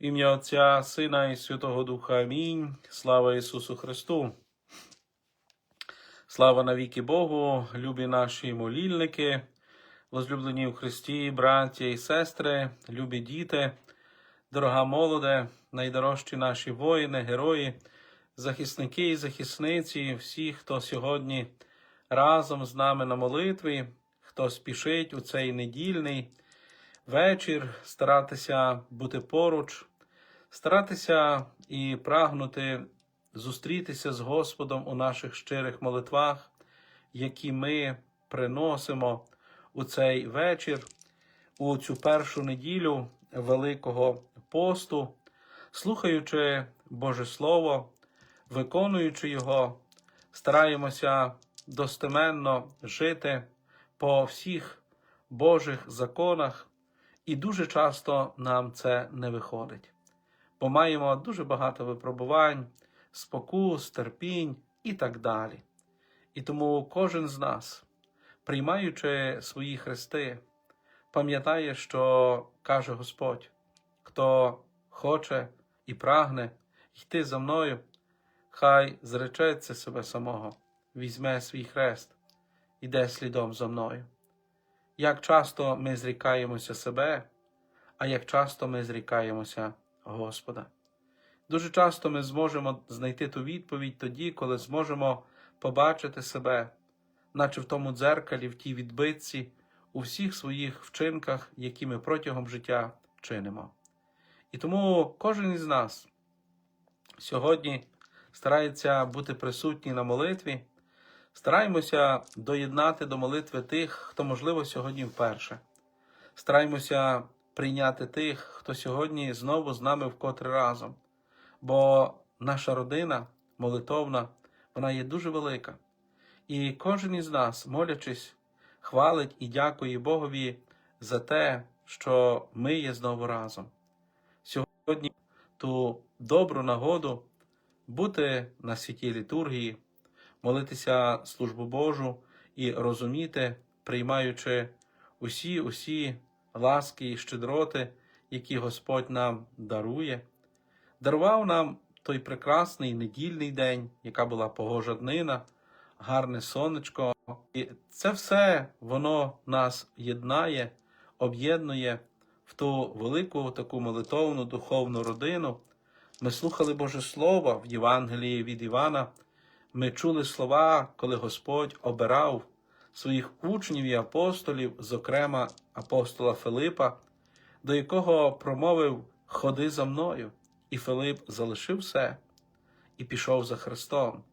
Ім'я Отця, Сина і Святого Духа. Амінь. Слава Ісусу Христу. Слава навіки Богу, любі наші молільники, возлюблені в Христі, браття і сестри, любі діти, дорога молоде, найдорожчі наші воїни, герої, захисники і захисниці, всі, хто сьогодні разом з нами на молитві, хто спішить у цей недільний вечір, старатися бути поруч, старатися і прагнути зустрітися з Господом у наших щирих молитвах, які ми приносимо у цей вечір, у цю першу неділю Великого посту, слухаючи Боже Слово, виконуючи його, стараємося достеменно жити по всіх Божих законах, і дуже часто нам це не виходить. Бо маємо дуже багато випробувань, спокус, терпінь і так далі. І тому кожен з нас, приймаючи свої хрести, пам'ятає, що каже Господь, хто хоче і прагне йти за мною, хай зречеться себе самого, візьме свій хрест, іде слідом за мною. Як часто ми зрікаємося себе, а як часто ми зрікаємося Господа. Дуже часто ми зможемо знайти ту відповідь тоді, коли зможемо побачити себе, наче в тому дзеркалі, в тій відбитці, у всіх своїх вчинках, які ми протягом життя чинимо. І тому кожен із нас сьогодні старається бути присутній на молитві, стараємося доєднати до молитви тих, хто, можливо, сьогодні вперше. Стараємося прийняти тих, хто сьогодні знову з нами вкотре разом. Бо наша родина молитовна, вона є дуже велика. І кожен із нас, молячись, хвалить і дякує Богові за те, що ми є знову разом. Сьогодні ту добру нагоду бути на святій літургії, молитися службу Божу і розуміти, приймаючи усі усі ласки і щедроти, які Господь нам дарує дарував нам той прекрасний недільний день, яка була погожа днина, гарне сонечко. І це все воно нас єднає, об'єднує в ту велику таку молитовну духовну родину. Ми слухали Боже Слово в Євангелії від Івана. Ми чули слова, коли Господь обирав своїх учнів і апостолів, зокрема апостола Филипа, до якого промовив Ходи за мною. І Филип залишив все і пішов за Христом.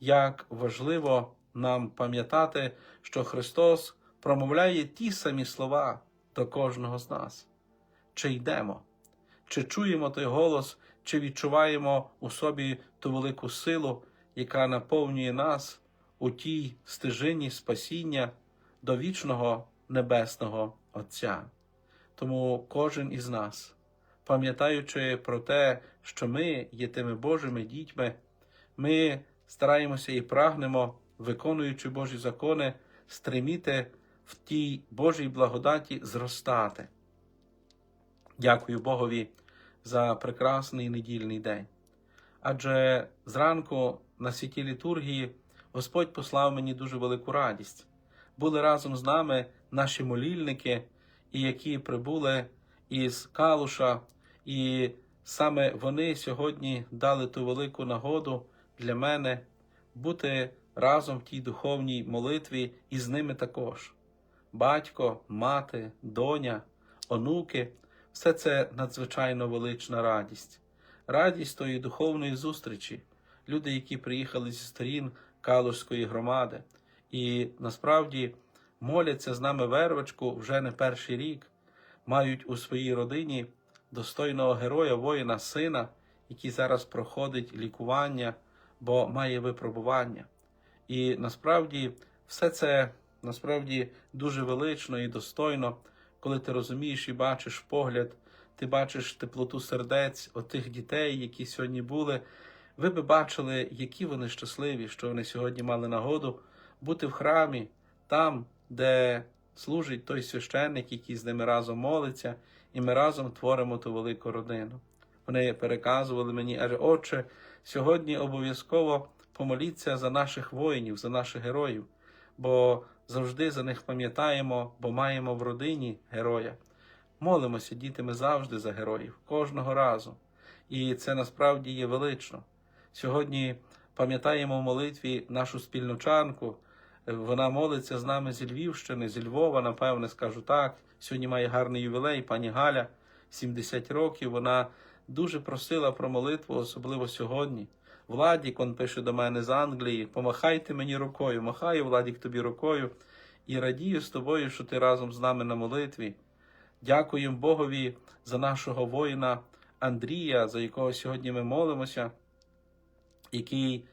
Як важливо нам пам'ятати, що Христос промовляє ті самі слова до кожного з нас. Чи йдемо, чи чуємо той голос, чи відчуваємо у собі ту велику силу, яка наповнює нас у тій стежині спасіння до вічного небесного Отця. Тому кожен із нас пам'ятаючи про те, що ми є тими Божими дітьми, ми стараємося і прагнемо, виконуючи Божі закони, стриміти в тій Божій благодаті зростати. Дякую Богові за прекрасний недільний день. Адже зранку на святій літургії Господь послав мені дуже велику радість. Були разом з нами наші молільники, і які прибули із Калуша, і саме вони сьогодні дали ту велику нагоду для мене бути разом в тій духовній молитві і з ними також. Батько, мати, доня, онуки все це надзвичайно велична радість, радість тої духовної зустрічі, люди, які приїхали зі сторін Калужської громади, і насправді моляться з нами вервочку вже не перший рік мають у своїй родині достойного героя, воїна, сина, який зараз проходить лікування, бо має випробування. І насправді все це насправді дуже велично і достойно, коли ти розумієш і бачиш погляд, ти бачиш теплоту сердець отих дітей, які сьогодні були. Ви би бачили, які вони щасливі, що вони сьогодні мали нагоду бути в храмі, там, де служить той священник, який з ними разом молиться, і ми разом творимо ту велику родину. Вони переказували мені, аже, Отче, сьогодні обов'язково помоліться за наших воїнів, за наших героїв, бо завжди за них пам'ятаємо, бо маємо в родині героя. Молимося, діти, ми завжди за героїв, кожного разу. І це насправді є велично. Сьогодні пам'ятаємо в молитві нашу спільночанку. Вона молиться з нами зі Львівщини, зі Львова, напевне, скажу так. Сьогодні має гарний ювілей, пані Галя, 70 років. Вона дуже просила про молитву, особливо сьогодні. Владік, он пише до мене з Англії, помахайте мені рукою. Махаю, Владік, тобі рукою і радію з тобою, що ти разом з нами на молитві. Дякуємо Богові за нашого воїна Андрія, за якого сьогодні ми молимося, який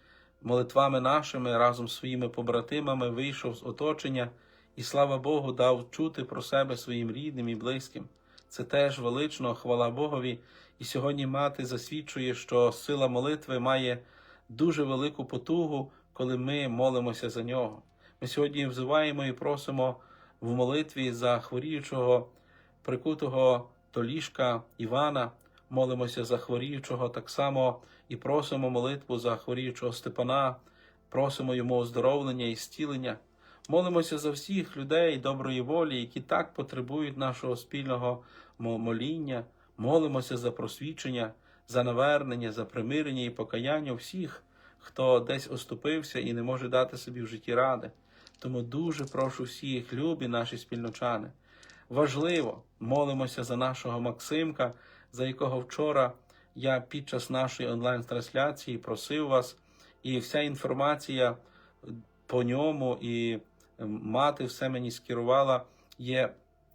молитвами нашими разом з своїми побратимами вийшов з оточення і, слава Богу, дав чути про себе своїм рідним і близьким. Це теж велично, хвала Богові. І сьогодні мати засвідчує, що сила молитви має дуже велику потугу, коли ми молимося за нього. Ми сьогодні взиваємо і просимо в молитві за хворіючого, прикутого до ліжка Івана, молимося за хворіючого так само і просимо молитву за хворіючого Степана, просимо йому оздоровлення і зцілення. Молимося за всіх людей доброї волі, які так потребують нашого спільного моління. Молимося за просвічення, за навернення, за примирення і покаяння всіх, хто десь оступився і не може дати собі в житті ради. Тому дуже прошу всіх, любі наші спільночани. Важливо, молимося за нашого Максимка, за якого вчора я під час нашої онлайн-трансляції просив вас, і вся інформація по ньому і мати все мені скерувала є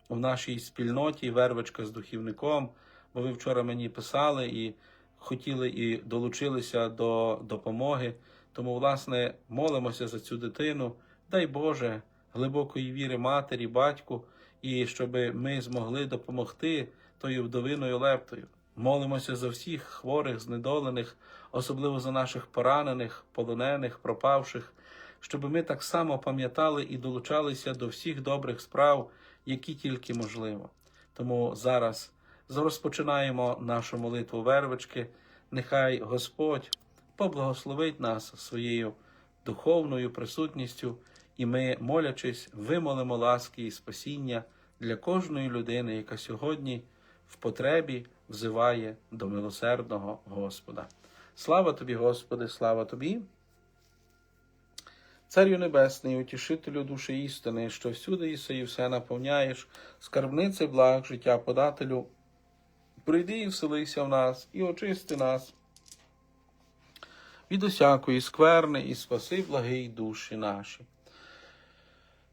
у нашій спільноті вервочка з духівником, бо ви вчора мені писали і хотіли і долучилися до допомоги. Тому, власне, молимося за цю дитину. Дай Боже, глибокої віри матері, батьку, і щоб ми змогли допомогти тою вдовиною лептою. Молимося за всіх хворих, знедолених, особливо за наших поранених, полонених, пропавших, щоб ми так само пам'ятали і долучалися до всіх добрих справ, які тільки можливо. Тому зараз розпочинаємо нашу молитву вервички. Нехай Господь поблагословить нас своєю духовною присутністю, і ми, молячись, вимолимо ласки і спасіння для кожної людини, яка сьогодні в потребі взиває до милосердного Господа. Слава тобі, Господи, слава тобі. Царю Небесний, утішителю душі істини, що всюди іси і все наповняєш, скарбниці благ, життя подателю, прийди і вселися в нас, і очисти нас від усякої скверни, і спаси благий душі наші.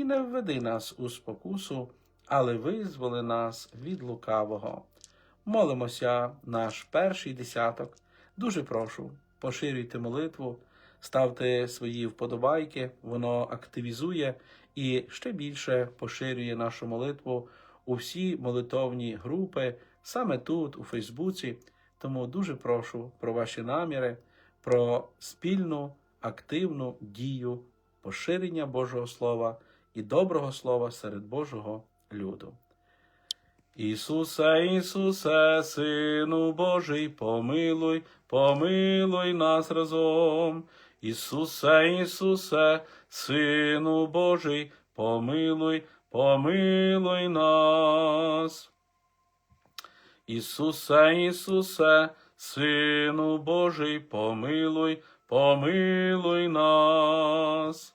і не введи нас у спокусу, але визволи нас від лукавого. Молимося наш перший десяток. Дуже прошу, поширюйте молитву, ставте свої вподобайки, воно активізує і ще більше поширює нашу молитву у всі молитовні групи, саме тут, у Фейсбуці. Тому дуже прошу про ваші наміри, про спільну активну дію поширення Божого Слова і доброго слова серед Божого люду. Ісусе, Ісусе, Сину Божий, помилуй, помилуй нас разом. Ісусе, Ісусе, Сину Божий, помилуй, помилуй нас. Ісусе, Ісусе, Сину Божий, помилуй, помилуй нас.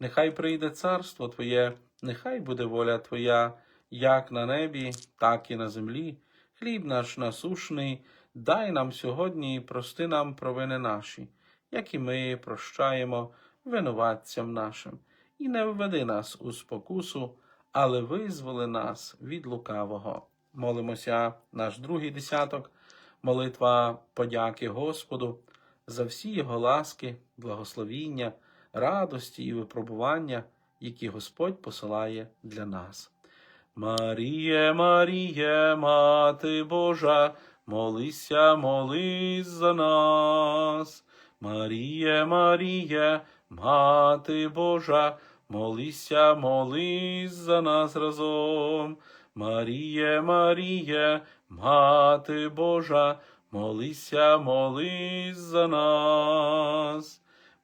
нехай прийде царство Твоє, нехай буде воля Твоя, як на небі, так і на землі. Хліб наш насушний, дай нам сьогодні і прости нам провини наші, як і ми прощаємо винуватцям нашим, і не введи нас у спокусу, але визволи нас від лукавого. Молимося наш другий десяток, молитва подяки Господу за всі Його ласки, благословіння, радості і випробування, які Господь посилає для нас. Маріє, Маріє, Мати Божа, молися, молись за нас. Маріє, Маріє, Мати Божа, молися, молись за нас разом. Маріє, Маріє, Мати Божа, молися, молись за нас.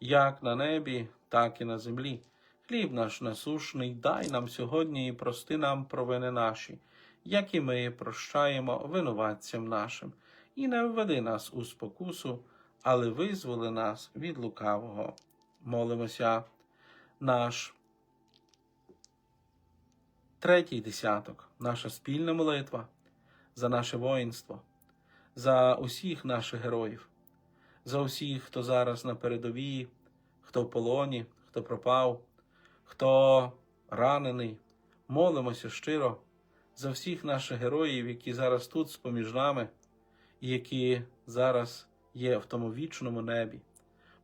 як на небі, так і на землі. Хліб наш насушний, дай нам сьогодні і прости нам провини наші, як і ми прощаємо винуватцям нашим, і не введи нас у спокусу, але визволи нас від лукавого. Молимося, наш третій десяток, наша спільна молитва за наше воїнство, за усіх наших героїв, за усіх, хто зараз на передовій, хто в полоні, хто пропав, хто ранений. Молимося щиро за всіх наших героїв, які зараз тут споміж нами, і які зараз є в тому вічному небі.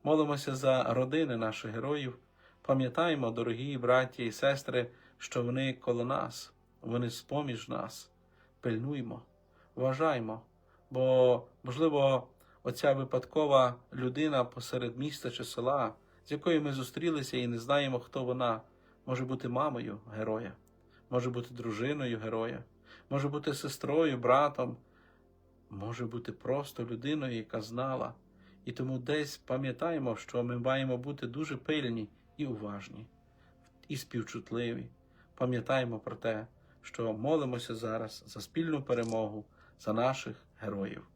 Молимося за родини наших героїв. Пам'ятаємо, дорогі браті і сестри, що вони коло нас, вони споміж нас. Пильнуймо, вважаймо, бо, можливо, оця випадкова людина посеред міста чи села, з якою ми зустрілися і не знаємо, хто вона, може бути мамою героя, може бути дружиною героя, може бути сестрою, братом, може бути просто людиною, яка знала. І тому десь пам'ятаємо, що ми маємо бути дуже пильні і уважні, і співчутливі. Пам'ятаємо про те, що молимося зараз за спільну перемогу за наших героїв.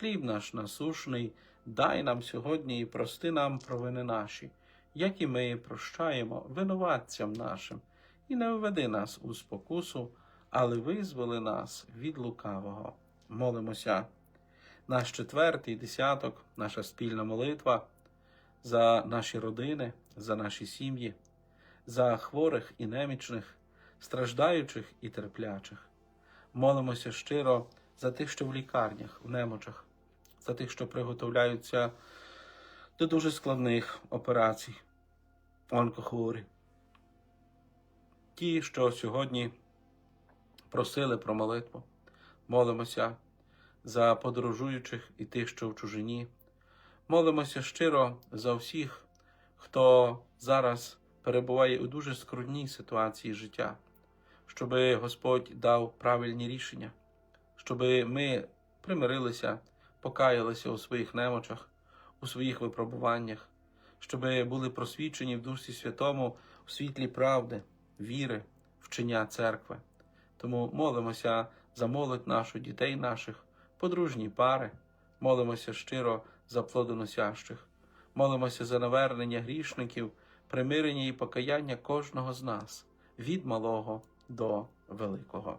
Хліб наш насушний, дай нам сьогодні і прости нам провини наші, як і ми прощаємо винуватцям нашим, і не введи нас у спокусу, але визволи нас від лукавого. Молимося. Наш четвертий десяток, наша спільна молитва за наші родини, за наші сім'ї, за хворих і немічних, страждаючих і терплячих. Молимося щиро за тих, що в лікарнях, в немочах, за тих, що приготовляються до дуже складних операцій, онкохворі. Ті, що сьогодні просили про молитву, молимося за подорожуючих і тих, що в чужині, Молимося щиро за всіх, хто зараз перебуває у дуже скрутній ситуації життя, щоби Господь дав правильні рішення, щоби ми примирилися, покаялися у своїх немочах, у своїх випробуваннях, щоби були просвічені в Дусі Святому в світлі правди, віри, вчення церкви. Тому молимося за молодь нашу, дітей наших, подружні пари, молимося щиро за плодоносящих, молимося за навернення грішників, примирення і покаяння кожного з нас, від малого до великого.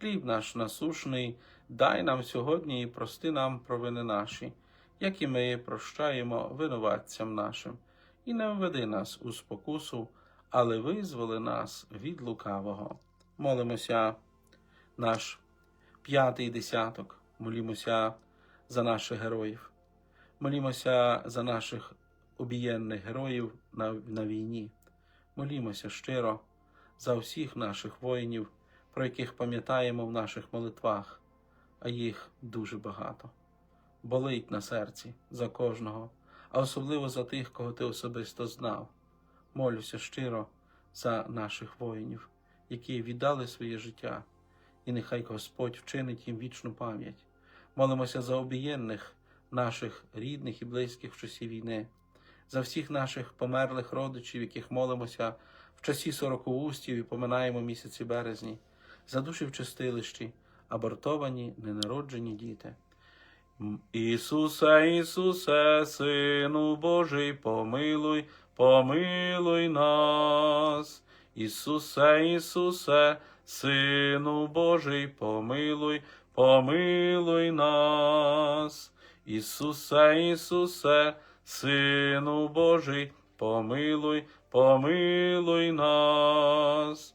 Хліб наш насушний, дай нам сьогодні і прости нам провини наші, як і ми прощаємо винуватцям нашим, і не введи нас у спокусу, але визволи нас від лукавого. Молимося, наш п'ятий десяток, молімося за наших героїв, молімося за наших обієнних героїв на, на війні, молімося щиро за всіх наших воїнів, про яких пам'ятаємо в наших молитвах, а їх дуже багато. Болить на серці за кожного, а особливо за тих, кого ти особисто знав. Молюся щиро за наших воїнів, які віддали своє життя, і нехай Господь вчинить їм вічну пам'ять. Молимося за обієнних наших рідних і близьких в часі війни, за всіх наших померлих родичів, яких молимося в часі сорокоустів і поминаємо місяці березні, за душі в чистилищі, абортовані, ненароджені діти. Ісусе, Ісусе, Сину Божий, помилуй, помилуй нас. Ісусе, Ісусе, Сину Божий, помилуй, помилуй нас. Ісусе, Ісусе, Сину Божий, помилуй, помилуй нас.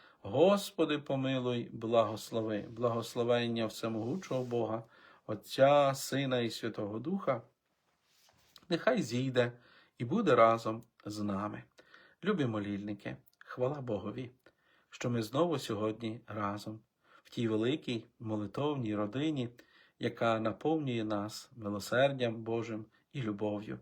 Господи, помилуй, благослови, благословення всемогучого Бога, Отця, Сина і Святого Духа, нехай зійде і буде разом з нами. Любі молільники, хвала Богові, що ми знову сьогодні разом в тій великій молитовній родині, яка наповнює нас милосердям Божим і любов'ю.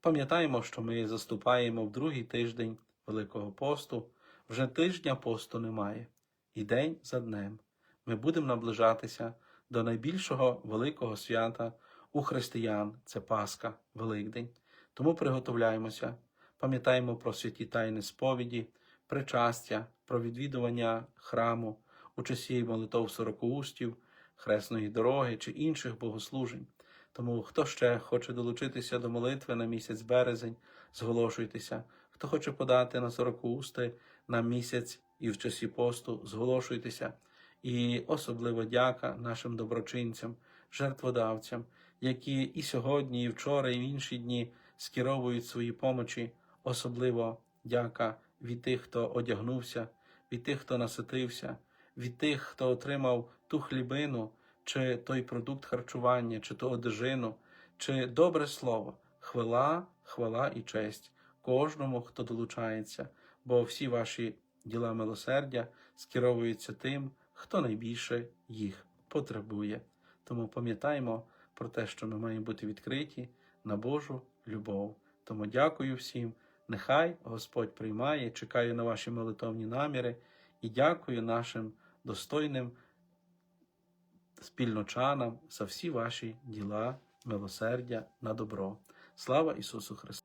Пам'ятаємо, що ми заступаємо в другий тиждень Великого посту, вже тижня посту немає, і день за днем ми будемо наближатися до найбільшого великого свята у християн це Пасха, Великдень. Тому приготовляємося, пам'ятаємо про святі тайни сповіді, причастя, про відвідування храму у часі молитов сорокоустів, хресної дороги чи інших богослужень. Тому хто ще хоче долучитися до молитви на місяць березень, зголошуйтеся. Хто хоче подати на сорокоусти на місяць і в часі посту, зголошуйтеся. І особливо дяка нашим доброчинцям, жертводавцям, які і сьогодні, і вчора, і в інші дні скеровують свої помочі, особливо дяка від тих, хто одягнувся, від тих, хто наситився, від тих, хто отримав ту хлібину, чи той продукт харчування, чи ту одежину, чи добре слово. Хвала, хвала і честь кожному, хто долучається, бо всі ваші діла милосердя скеровуються тим, хто найбільше їх потребує. Тому пам'ятаємо про те, що ми маємо бути відкриті на Божу любов. Тому дякую всім. Нехай Господь приймає, чекаю на ваші молитовні наміри і дякую нашим достойним спільночанам за всі ваші діла, милосердя на добро. Слава Ісусу Христу!